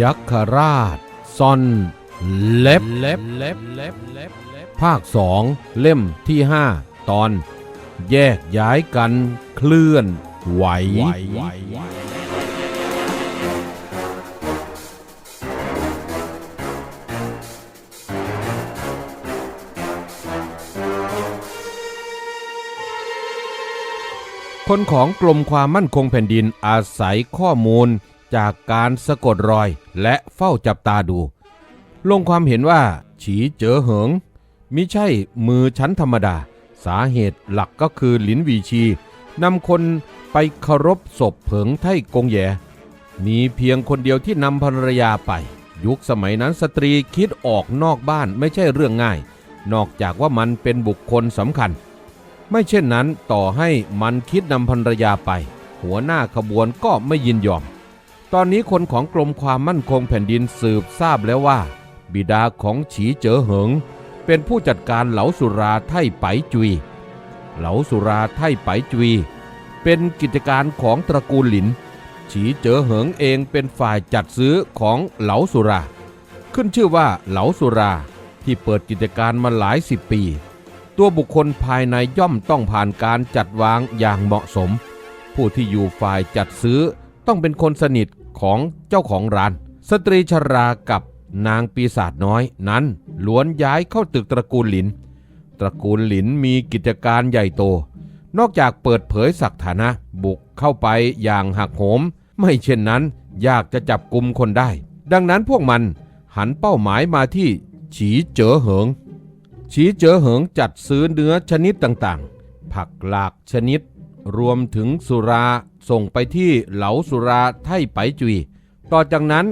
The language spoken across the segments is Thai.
ยัคฆราชซอนเล็บเล็บเล็บเล็บเล็บเล็บภาคสองเล่มที่ห้าตอน แยกย้ายกันเคลื่อนไหวคนของกรมความมั่นคงแผ่นดินอาศัยข้อมูล จากการสะกดรอยและเฝ้าจับตาดู ลงความเห็นว่า ฉีเจ๋อเหิงมิใช่มือชั้นธรรมดา สาเหตุหลักก็คือหลินวีชีนำคนไปเคารพศพเผิงไทกงแยมีเพียงคนเดียวที่นำภรรยาไป ยุคสมัยนั้นสตรีคิดออกนอกบ้านไม่ใช่เรื่องง่าย นอกจากว่ามันเป็นบุคคลสำคัญ ไม่เช่นนั้นต่อให้มันคิดนำภรรยาไป หัวหน้าขบวนก็ไม่ยินยอม ตอนนี้คนของกรมความมั่นคงแผ่นดินสืบทราบแล้วว่า บิดาของฉีเจ๋อเหิง เป็นผู้จัดการเหลาสุราไท่ไปจุย เหลาสุราไท่ไปจุย เป็นกิจการของตระกูลหลิน ฉีเจ๋อเหิงเองเป็นฝ่ายจัดซื้อของเหลาสุรา ขึ้นชื่อว่าเหลาสุราที่เปิดกิจการมาหลายสิบปี ตัวบุคคลภายในย่อมต้องผ่านการจัดวางอย่างเหมาะสม ผู้ที่อยู่ฝ่ายจัดซื้อ ต้องเป็นคนสนิทของเจ้าของร้าน สตรีชรากับนางปีศาจน้อยนั้นล้วนย้ายเข้าตึกตระกูลหลิน ตระกูลหลินมีกิจการใหญ่โต นอกจากเปิดเผยศักฐานะบุกเข้าไปอย่างหักโหม ไม่เช่นนั้นยากจะจับกลุ่มคนได้ ดังนั้นพวกมันหันเป้าหมายมาที่ฉีเจ๋อเหิง ฉีเจ๋อเหิงจัดซื้อเนื้อชนิดต่างๆ ผักหลากชนิด รวมถึงสุรา ส่งไปที่เหลาสุราไท่ไปจุย ต่อจากนั้น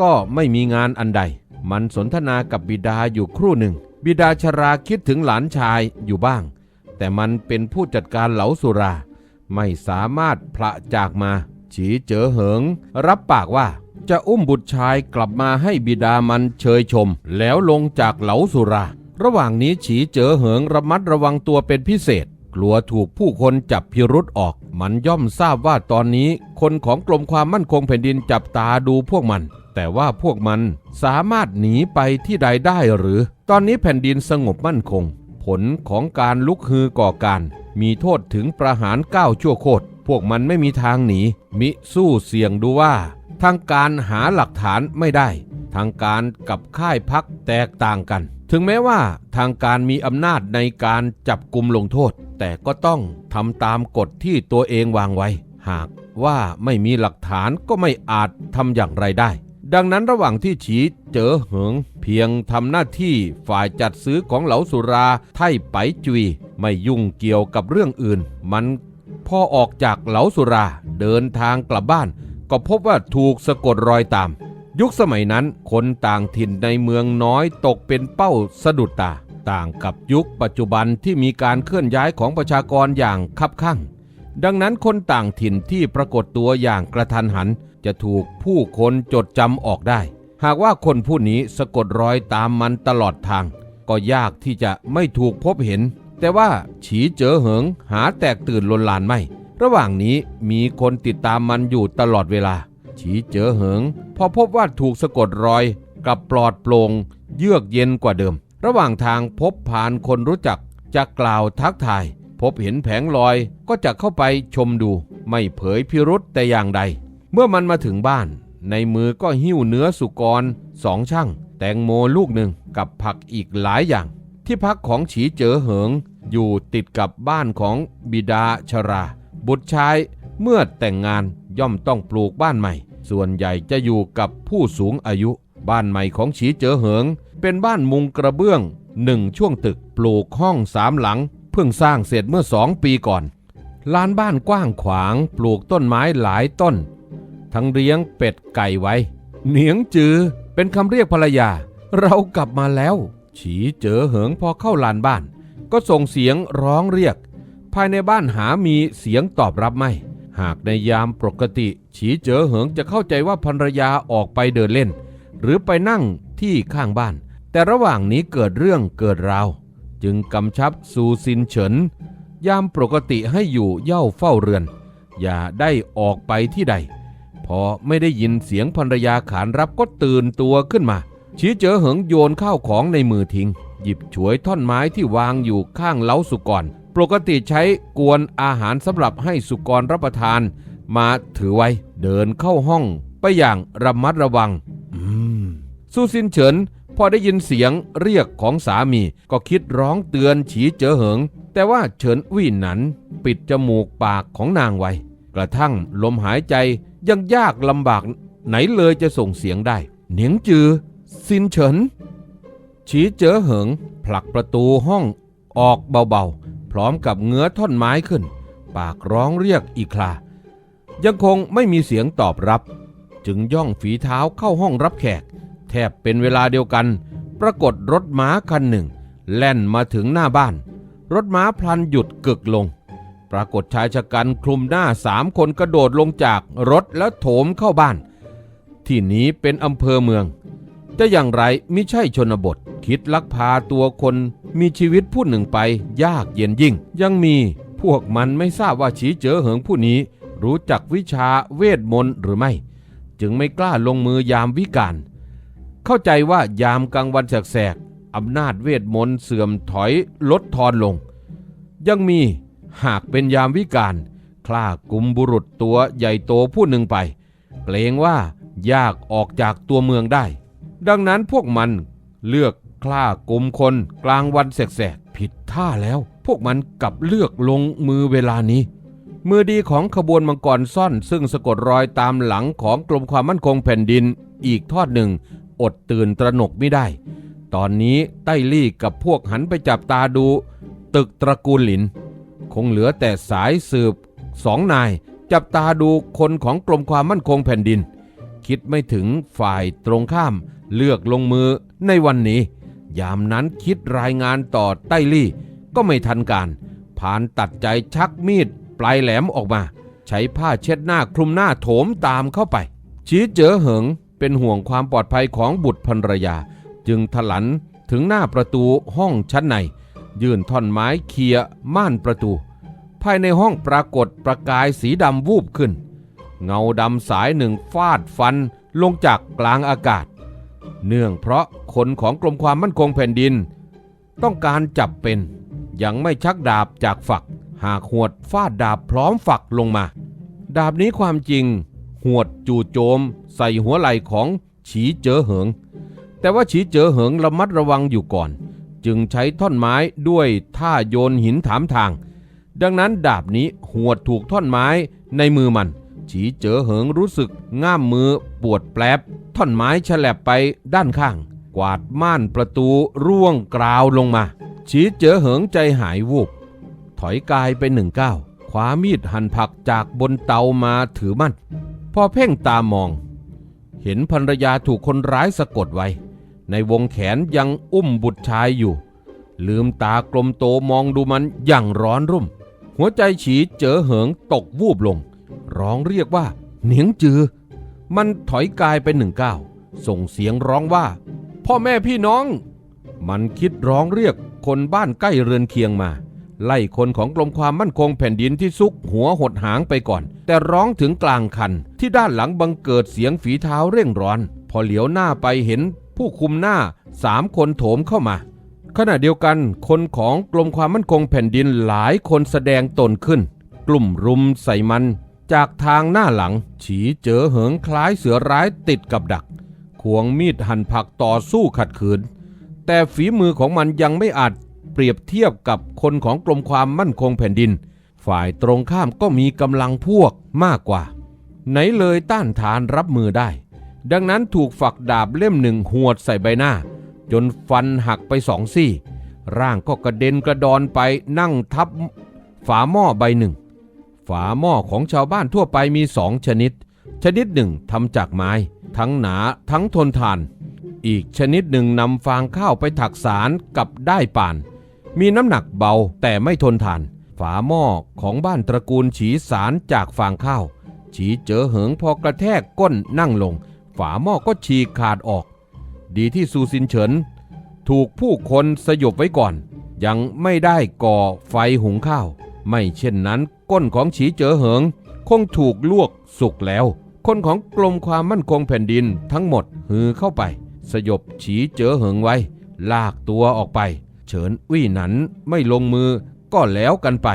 ก็ไม่มีงานอันใด มันสนทนากับบิดาอยู่ครู่หนึ่ง บิดาชราคิดถึงหลานชายอยู่บ้าง แต่มันเป็นผู้จัดการเหลาสุรา ไม่สามารถพละจากมา ฉีเจ๋อเหิง รับปากว่าจะอุ้มบุตรชายกลับมาให้บิดามันเชยชม แล้วลงจากเหลาสุรา ระหว่างนี้ฉีเจ๋อเหิงระมัดระวังตัวเป็นพิเศษ กลัวถูกผู้คนจับพิรุษออก มันย่อมทราบว่าตอนนี้คนของกรมความมั่นคงแผ่นดินจับตาดูพวกมัน แต่ว่าพวกมันสามารถหนีไปที่ใดได้หรือ ตอนนี้แผ่นดินสงบมั่นคง ผลของการลุกฮือก่อการ มีโทษถึงประหารเก้าชั่วโคตรพวกมันไม่มีทางหนี มิสู้เสี่ยงดูว่า ทางการหาหลักฐานไม่ได้ ทางการกับค่ายพักแตกต่างกัน ถึงแม้ว่าทางการมีอำนาจในการจับกลุ่มลงโทษ แต่ก็ต้องทำตามกฎที่ตัวเองวางไว้ หากว่าไม่มีหลักฐานก็ไม่อาจทำอย่างไรได้ ดังนั้นระหว่างที่ฉีเจอเหิง เพียงทำหน้าที่ฝ่ายจัดซื้อของเหลาสุราไท่ไปจุย ไม่ยุ่งเกี่ยวกับเรื่องอื่น มันพอออกจากเหลาสุราเดินทางกลับบ้าน ก็พบว่าถูกสะกดรอยตาม ยุคสมัยนั้นคนต่างถิ่นในเมืองน้อยตกเป็นเป้าสะดุดตา ต่างกับยุคปัจจุบันที่มีการเคลื่อนย้ายของประชากรอย่างคับคั่งดังนั้นคนต่างถิ่นที่ปรากฏตัวอย่างกระทันหัน จะถูกผู้คนจดจำออกได้ หากว่าคนผู้นี้สะกดรอยตามมันตลอดทาง ก็ยากที่จะไม่ถูกพบเห็น แต่ว่าฉีเจ๋อเหิงหาแตกตื่นลนลานไม่ ระหว่างนี้มีคนติดตามมันอยู่ตลอดเวลา ฉีเจ๋อเหิง พอพบว่าถูกสะกดรอยกลับปลอดโปร่งเยือกเย็นกว่าเดิม ระหว่างทางพบผ่านคนรู้จักจะกล่าวทักทาย พบเห็นแผงลอยก็จะเข้าไปชมดู ไม่เผยพิรุษแต่อย่างใด เมื่อมันมาถึงบ้าน ในมือก็หิ้วเนื้อสุกรสองช่างแตงโมลูกหนึ่งกับผักอีกหลายอย่าง ที่พักของฉีเจ๋อเหิง อยู่ติดกับบ้านของบิดาชรา บุตรชายเมื่อแต่งงานย่อมต้องปลูกบ้านใหม่ ส่วนใหญ่จะอยู่กับผู้สูงอายุ บ้านใหม่ของฉีเจ๋อเหิง เป็นบ้านมุงกระเบื้องหนึ่งช่วงตึกปลูกห้องสามหลัง เพิ่งสร้างเสร็จเมื่อสองปีก่อน ลานบ้านกว้างขวางปลูกต้นไม้หลายต้น ทั้งเลี้ยงเป็ดไก่ไว้ เหนียงจือเป็นคำเรียกภรรยา เรากลับมาแล้ว ฉีเจอเหิงพอเข้าลานบ้าน ก็ส่งเสียงร้องเรียก ภายในบ้านหามีเสียงตอบรับไม่ หากในยามปกติ ฉีเจอเหิงจะเข้าใจว่าภรรยาออกไปเดินเล่น หรือไปนั่งที่ข้างบ้าน แต่ระหว่างนี้เกิดเรื่องเกิดราว จึงกำชับซูซินเฉิน ยามปกติให้อยู่เย่าเฝ้าเรือน อย่าได้ออกไปที่ใด พอไม่ได้ยินเสียงภรรยาขานรับก็ตื่นตัวขึ้นมา ชี้เจอเหิงโยนข้าวของในมือทิ้ง หยิบฉวยท่อนไม้ที่วางอยู่ข้างเล้าสุกร ปกติใช้กวนอาหารสำหรับให้สุกรรับประทาน มาถือไว้เดินเข้าห้องไปอย่างระมัดระวัง อืม ซูซินเฉิน พอได้ยินเสียงเรียกของสามีก็คิดร้องเตือนฉีเจอเหิง แต่ว่าเฉินวี่หนันปิดจมูกปากของนางไว้ กระทั่งลมหายใจยังยากลำบากไหนเลยจะส่งเสียงได้ เหนียงจือซินเฉิน ฉีเจอเหิง ผลักประตูห้องออกเบาๆ พร้อมกับเงื้อท่อนไม้ขึ้น ปากร้องเรียกอีกครายังคงไม่มีเสียงตอบรับ จึงย่องฝีเท้าเข้าห้องรับแขก ทบเป็นเวลาเดียวกัน ปรากฏรถม้าคันหนึ่ง แล่นมาถึงหน้าบ้าน รถม้าพลันหยุดกึกลง ปรากฏชายชะกันคลุมหน้าสามคนกระโดดลงจากรถแล้วโถมเข้าบ้าน ที่นี้เป็นอำเภอเมือง จะอย่างไรมิใช่ชนบท คิดลักพาตัวคนมีชีวิตผู้หนึ่งไป ยากเย็นยิ่ง ยังมีพวกมันไม่ทราบว่าฉีเจ๋อเหิงผู้นี้ รู้จักวิชาเวทมนต์หรือไม่ จึงไม่กล้าลงมือยามวิกาล เข้าใจว่ายามกลางวันแสกๆอำนาจเวทมนต์เสื่อมถอยลดทอนลง ยังมีหากเป็นยามวิกาลคล้ากุมบุรุษตัวใหญ่โตผู้หนึ่งไปเกรงว่ายากออกจากตัวเมืองได้ ดังนั้นพวกมันเลือกคล้ากลุ่มคนกลางวันแสกๆผิดท่าแล้ว พวกมันกลับเลือกลงมือเวลานี้ มือดีของขบวนมังกรซ่อน ซึ่งสะกดรอยตามหลังของกรมความมั่นคงแผ่นดินอีกทอดหนึ่ง อดตื่นตระหนกไม่ได้ ตอนนี้ไต้ลี่กับพวกหันไปจับตาดู ตึกตระกูลหลิน คงเหลือแต่สายสืบสองนาย จับตาดูคนของกรมความมั่นคงแผ่นดิน คิดไม่ถึงฝ่ายตรงข้ามเลือกลงมือในวันนี้ ยามนั้นคิดรายงานต่อไต้ลี่ก็ไม่ทันการผ่านตัดใจชักมีดปลายแหลมออกมา ใช้ผ้าเช็ดหน้าคลุมหน้าโถมตามเข้าไป ชี้เจอเหิง เป็นห่วงความปลอดภัยของบุตรภรรยา จึงถลันถึงหน้าประตูห้องชั้นใน ยื่นท่อนไม้เคลียม่านประตู ภายในห้องปรากฏประกายสีดำวูบขึ้น เงาดำสายหนึ่งฟาดฟันลงจากกลางอากาศ เนื่องเพราะคนของกรมความมั่นคงแผ่นดิน ต้องการจับเป็นยังไม่ชักดาบจากฝัก หากหวดฟาดดาบพร้อมฝักลงมา ดาบนี้ความจริง หวดจู่โจม ใส่หัวไหล่ของฉีเจ๋อเหิง แต่ว่าฉีเจ๋อเหิงระมัดระวังอยู่ก่อน จึงใช้ท่อนไม้ด้วยท่าโยนหินถามทาง ดังนั้นดาบนี้หวดถูกท่อนไม้ในมือมัน ฉีเจ๋อเหิงรู้สึกง่ามมือปวดแปลบ ท่อนไม้ฉลับไปด้านข้าง กวาดม่านประตูร่วงกราวลงมา ฉีเจ๋อเหิงใจหายวูบถอยกายไปหนึ่งก้าวคว้ามีดหั่นผักจากบนเตามาถือมั่น พอเพ่งตามอง เห็นภรรยาถูกคนร้ายสะกดไว้ ในวงแขนยังอุ้มบุตรชายอยู่ ลืมตากลมโตมองดูมันอย่างร้อนรุ่ม หัวใจฉีเจอเหิงตกวูบลง ร้องเรียกว่า เหนียงจือ มันถอยกายไปหนึ่งก้าวส่งเสียงร้องว่า พ่อแม่พี่น้อง มันคิดร้องเรียกคนบ้านใกล้เรือนเคียงมา ไล่คนของกรมความมั่นคงแผ่นดินที่ซุกหัวหดหางไปก่อน แต่ร้องถึงกลางคัน ที่ด้านหลังบังเกิดเสียงฝีเท้าเร่งร้อน พอเหลียวหน้าไปเห็นผู้คุมหน้าสามคนโถมเข้ามา ขณะเดียวกันคนของกรมความมั่นคงแผ่นดินหลายคนแสดงตนขึ้น กลุ่มรุมใส่มัน จากทางหน้าหลัง ฉีเจอเหิงคล้ายเสือร้ายติดกับดัก ควงมีดหั่นผักต่อสู้ขัดขืน แต่ฝีมือของมันยังไม่อาจเปรียบเทียบกับคนของกรมความมั่นคงแผ่นดิน ฝ่ายตรงข้ามก็มีกำลังพวกมากกว่า ไหนเลยต้านทานรับมือได้ ดังนั้นถูกฝักดาบเล่มหนึ่งหวดใส่ใบหน้า จนฟันหักไปสองซี่ ร่างก็กระเด็นกระดอนไปนั่งทับฝาหม้อใบหนึ่ง ฝาหม้อของชาวบ้านทั่วไปมีสองชนิด ชนิดหนึ่งทำจากไม้ ทั้งหนาทั้งทนทาน อีกชนิดหนึ่งนำฟางข้าวไปถักสารกับได้ป่าน มีน้ำหนักเบาแต่ไม่ทนทาน ฝาหม้อของบ้านตระกูลฉีสารจากฟางข้าว ฉีเจอเหิงพอกระแทกก้นนั่งลง ฝาหม้อก็ฉีกขาดออก ดีที่ซูซินเฉิน ถูกผู้คนสยบไว้ก่อน ยังไม่ได้ก่อไฟหุงข้าว ไม่เช่นนั้นก้นของฉีเจอเหิง คงถูกลวกสุกแล้ว คนของกรมความมั่นคงแผ่นดินทั้งหมดฮือเข้าไป สยบฉีเจอเหิงไว้ ลากตัวออกไป เฉินวี่หนันไม่ลงมือ ก็แล้วกันไป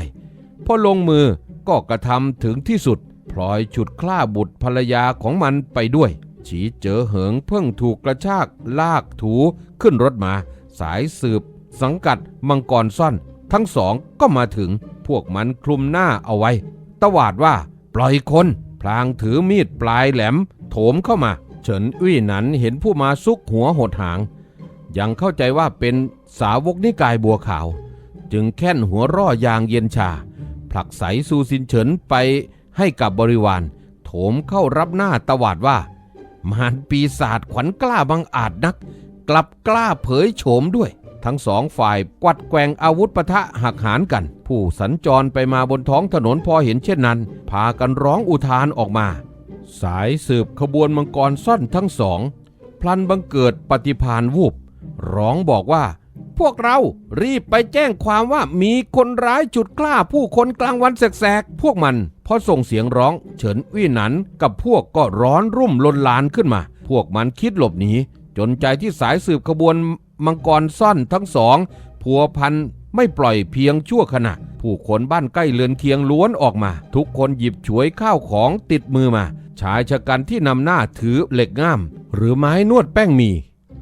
พอลงมือก็กระทำถึงที่สุด พลอยฉุดคล้าบุตรภรรยาของมันไปด้วย ฉีเจอเหิงเพิ่งถูกกระชากลากถูขึ้นรถมา สายสืบ สังกัดมังกรซ่อน ทั้งสองก็มาถึง พวกมันคลุมหน้าเอาไว้ ตวาดว่า ปล่อยคนพลางถือมีดปลายแหลม โถมเข้ามา เฉินอุ้ยหนันเห็นผู้มาซุกหัวหดหาง ยังเข้าใจว่าเป็นสาวกนิกายบัวขาว จึงแค่นหัวร่อยางเย็นชา ผลักใสซูซินเฉินไปให้กับบริวาร โถมเข้ารับหน้าตวาดว่า มารปีศาจขวัญกล้าบังอาจนัก กลับกล้าเผยโฉมด้วย ทั้งสองฝ่ายกวัดแกว่งอาวุธปะทะหักหานกัน ผู้สัญจรไปมาบนท้องถนนพอเห็นเช่นนั้น พากันร้องอุทานออกมา สายสืบขบวนมังกรซ่อนทั้งสอง พลันบังเกิดปฏิพานวูบร้องบอกว่า พวกเรา รีบไปแจ้งความว่ามีคนร้ายจุดกล้าผู้คนกลางวันแสกๆ พวกมันพอส่งเสียงร้อง เฉินวี่หนันกับพวกก็ร้อนรุ่มลนลานขึ้นมา พวกมันคิดหลบหนีจนใจที่สายสืบขบวนมังกรซ่อนทั้งสองผัวพันไม่ปล่อยเพียงชั่วขณะ ผู้คนบ้านใกล้เรือนเคียงล้วนออกมา ทุกคนหยิบฉวยข้าวของติดมือมา ชายชะกันที่นำหน้าถือเหล็กง่าม หรือไม้นวดแป้งมี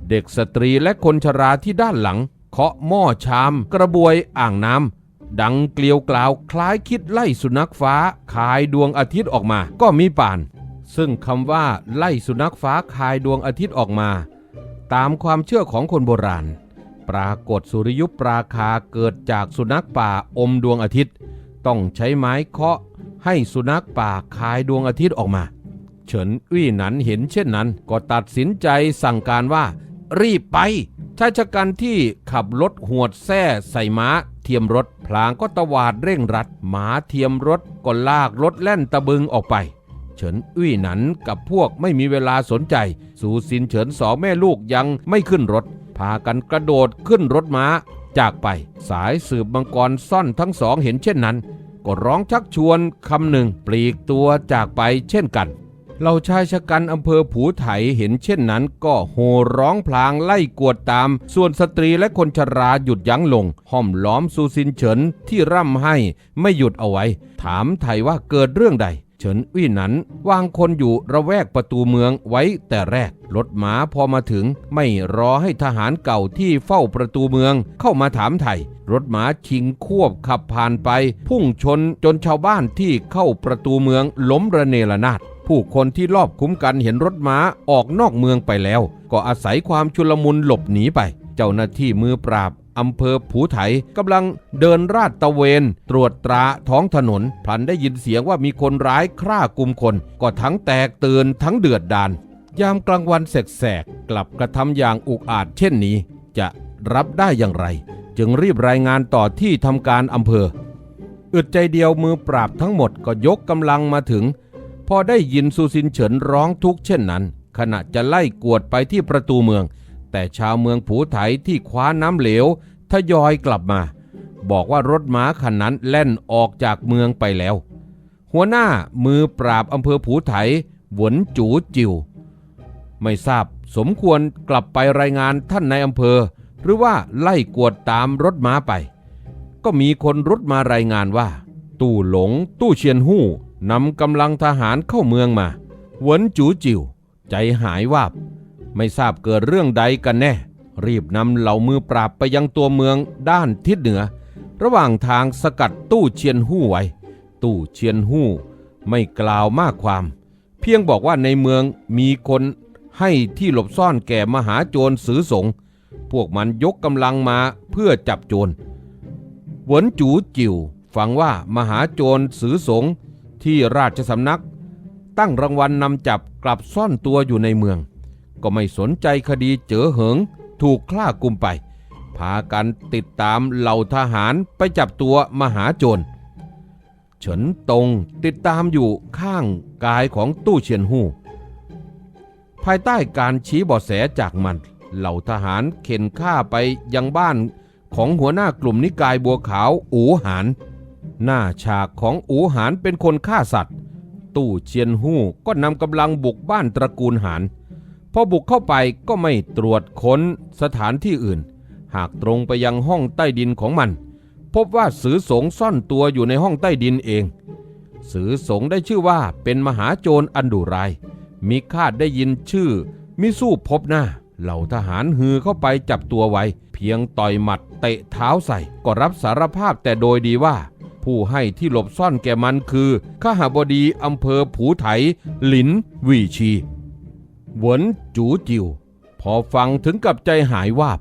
เด็กสตรีและคนชราที่ด้านหลัง เคาะหม้อชาม กระบวยอ่างน้ำดังเกลียวกล่าวคล้ายคิดไล่สุนัขฟ้า คายดวงอาทิตย์ออกมา ก็มีป่าน ซึ่งคำว่าไล่สุนัขฟ้าคายดวงอาทิตย์ออกมา ตามความเชื่อของคนโบราณ ปรากฏสุริยุปราคาเกิดจากสุนัขป่าอมดวงอาทิตย์ ต้องใช้ไม้เคาะให้สุนัขป่าคายดวงอาทิตย์ออกมา เฉินวี่หนันเห็นเช่นนั้น ก็ตัดสินใจสั่งการว่า รีบไป ชายชะกันที่ขับรถหวดแส้ใส่ม้า เทียมรถพลางก็ตวาดเร่งรัดหมาเทียมรถก็ลากรถแล่นตะบึงออกไป เฉินอุ้ยหนันกับพวกไม่มีเวลาสนใจ สูซินเฉินสองแม่ลูกยังไม่ขึ้นรถ พากันกระโดดขึ้นรถม้า จากไปสายสืบมังกรซ่อนทั้งสองเห็นเช่นนั้น ก็ร้องชักชวนคำหนึ่งปลีกตัวจากไปเช่นกัน เราชายชะกันอำเภอผูไถเห็นเช่นนั้นก็โห่ร้องพลางไล่กวดตาม ส่วนสตรีและคนชราหยุดยั้งลง ห้อมล้อมซูซินเฉินที่ร่ำให้ไม่หยุดเอาไว้ ถามไทยว่าเกิดเรื่องใด เฉินวี่นันวางคนอยู่ระแวกประตูเมืองไว้แต่แรกรถม้าพอมาถึง ไม่รอให้ทหารเก่าที่เฝ้าประตูเมืองเข้ามาถามไทยรถม้าชิงควบขับผ่านไป พุ่งชนจนชาวบ้านที่เข้าประตูเมืองล้มระเนระนาด ผู้คนที่รอบคุ้มกันเห็นรถม้าออกนอกเมืองไปแล้ว ก็อาศัยความชุลมุนหลบหนีไป เจ้าหน้าที่มือปราบอำเภอผูไถกำลังเดินราดตระเวน ตรวจตราท้องถนน พลันได้ยินเสียงว่ามีคนร้ายฆ่ากลุ่มคน ก็ทั้งแตกตื่นทั้งเดือดดาน ยามกลางวันแสกๆ กลับกระทำอย่างอุกอาจเช่นนี้ จะรับได้อย่างไร จึงรีบรายงานต่อที่ทำการอำเภอ อึดใจเดียวมือปราบทั้งหมดก็ยกกำลังมาถึง พอได้ยินซูซินเฉินร้องทุกข์เช่นนั้น ขณะจะไล่กวดไปที่ประตูเมือง แต่ชาวเมืองผูไถที่คว้าน้ำเหลวทยอยกลับมา บอกว่ารถม้าคันนั้นแล่นออกจากเมืองไปแล้ว หัวหน้ามือปราบอำเภอผูไถหวนจูจิว ไม่ทราบสมควรกลับไปรายงานท่านในอำเภอ หรือว่าไล่กวดตามรถม้าไป ก็มีคนรุดมารายงานว่า ตู้หลง ตู้เชียนหู้ นำกำลังทหารเข้าเมืองมาหวนจูจิว ใจหายวาบ ไม่ทราบเกิดเรื่องใดกันแน่ รีบนำเหล่ามือปราบไปยังตัวเมืองด้านทิศเหนือ ระหว่างทางสกัดตู้เชียนหู้ไว้ ตู้เชียนหู้ไม่กล่าวมากความ เพียงบอกว่าในเมืองมีคนให้ที่หลบซ่อนแก่มหาโจรสือสง พวกมันยกกำลังมาเพื่อจับโจรหวนจูจิวฟังว่ามหาโจรสือสง ที่ราชสำนัก ตั้งรางวัลนำจับกลับซ่อนตัวอยู่ในเมือง ก็ไม่สนใจคดีเจอเหิงถูกฆ่ากุมไป พากันติดตามเหล่าทหารไปจับตัวมหาโจรเฉินตงติดตามอยู่ข้างกายของตู้เชียนหู้ ภายใต้การชี้เบาะแสจากมัน เหล่าทหารเข็นฆ่าไปยังบ้านของหัวหน้ากลุ่มนิกายบัวขาวอูหาน หน้าฉากของอูหานเป็นคนฆ่าสัตว์ ตู้เชียนหู้ก็นำกำลังบุกบ้านตระกูลหานพอบุกเข้าไปก็ไม่ตรวจค้นสถานที่อื่น หากตรงไปยังห้องใต้ดินของมัน พบว่าสือสงซ่อนตัวอยู่ในห้องใต้ดินเอง สือสงได้ชื่อว่าเป็นมหาโจรอันดุร้ายมีคาดได้ยินชื่อ มิสู้พบหน้า เหล่าทหารฮือเข้าไปจับตัวไว้ เพียงต่อยหมัดเตะเท้าใส่ ก็รับสารภาพแต่โดยดีว่า ผู้ให้ที่หลบซ่อนแก่มันคือข้าหาบดีอำเภอผูไถ หลินวีชีหวนจูจิว พอฟังถึงกับใจหายวาบ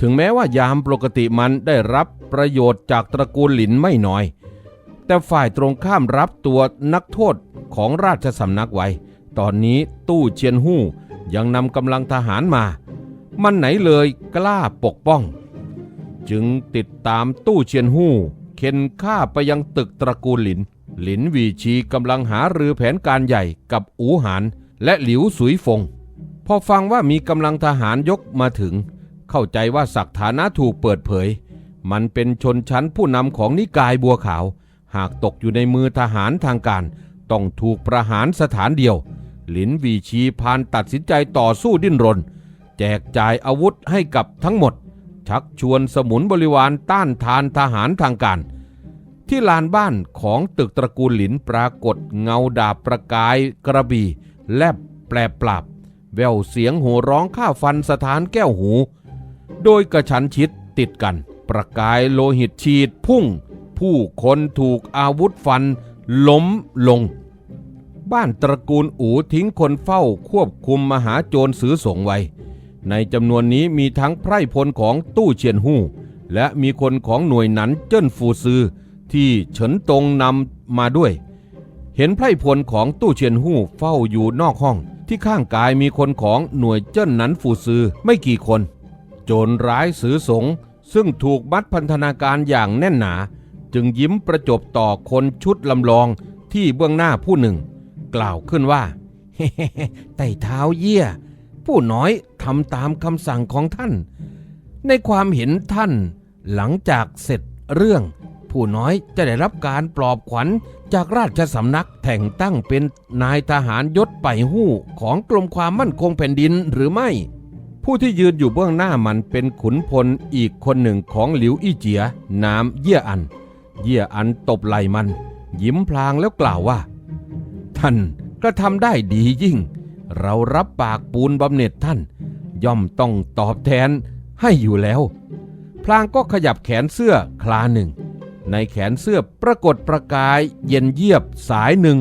ถึงแม้ว่ายามปกติมันได้รับประโยชน์จากตระกูลหลินไม่น้อย แต่ฝ่ายตรงข้ามรับตัวนักโทษของราชสำนักไว้ ตอนนี้ตู้เชียนหู้ยังนำกำลังทหารมา มันไหนเลยกล้าปกป้อง จึงติดตามตู้เชียนหู้ เข็นข้าไปยังตึกตระกูลหลิน หลินวีชีกำลังหารือแผนการใหญ่กับอูหานและหลิวสุยฟง พอฟังว่ามีกำลังทหารยกมาถึง เข้าใจว่าศักฐานะถูกเปิดเผย มันเป็นชนชั้นผู้นำของนิกายบัวขาว หากตกอยู่ในมือทหารทางการ ต้องถูกประหารสถานเดียว หลินวีชีพานตัดสินใจต่อสู้ดิ้นรน แจกจ่ายอาวุธให้กับทั้งหมด ชักชวนสมุนบริวารต้านทานทหารทางการ ที่ลานบ้านของตึกตระกูลหลินปรากฏเงาดาบประกายกระบี่แลบแปลปราบแววเสียงโห่ร้องข้าฟันสถานแก้วหู โดยกระชันชิดติดกัน ประกายโลหิตฉีดพุ่ง ผู้คนถูกอาวุธฟัน ล้มลง บ้านตระกูลอูทิ้งคนเฝ้าควบคุมมหาโจรสือสงไว้ ในจำนวนนี้มีทั้งไพร่พลของตู้เชียนหู้ และมีคนของหน่วยหนันเจิ้นฟูซือ ที่เฉินตงนำมาด้วย เห็นไพร่พลของตู้เชียนหู้เฝ้าอยู่นอกห้อง ที่ข้างกายมีคนของหน่วยเจิ้นหนันฟูซือไม่กี่คน โจรร้ายสือสง ซึ่งถูกมัดพันธนาการอย่างแน่นหนา จึงยิ้มประจบต่อคนชุดลำลองที่เบื้องหน้าผู้หนึ่ง กล่าวขึ้นว่าไต่เท้าเยี่ย ผู้น้อยทำตามคำสั่งของท่าน ในความเห็นท่านหลังจากเสร็จเรื่อง ผู้น้อยจะได้รับการปลอบขวัญจากราชสำนักแต่งตั้งเป็นนายทหารยศไปหู้ของกรมความมั่นคงแผ่นดินหรือไม่ ผู้ที่ยืนอยู่เบื้องหน้ามันเป็นขุนพลอีกคนหนึ่งของหลิวอี้เจียนามเยี่ยอัน เยี่ยอันตบไหล่มัน ยิ้มพลางแล้วกล่าวว่า ท่านกระทำได้ดียิ่ง เรารับปากปูนบำเหน็จท่าน ย่อมต้องตอบแทนให้อยู่แล้ว พลางก็ขยับแขนเสื้อคลาหนึ่ง ในแขนเสื้อปรากฏประกายเย็นเยียบสายหนึ่ง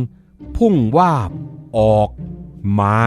พุ่งวาบออกมา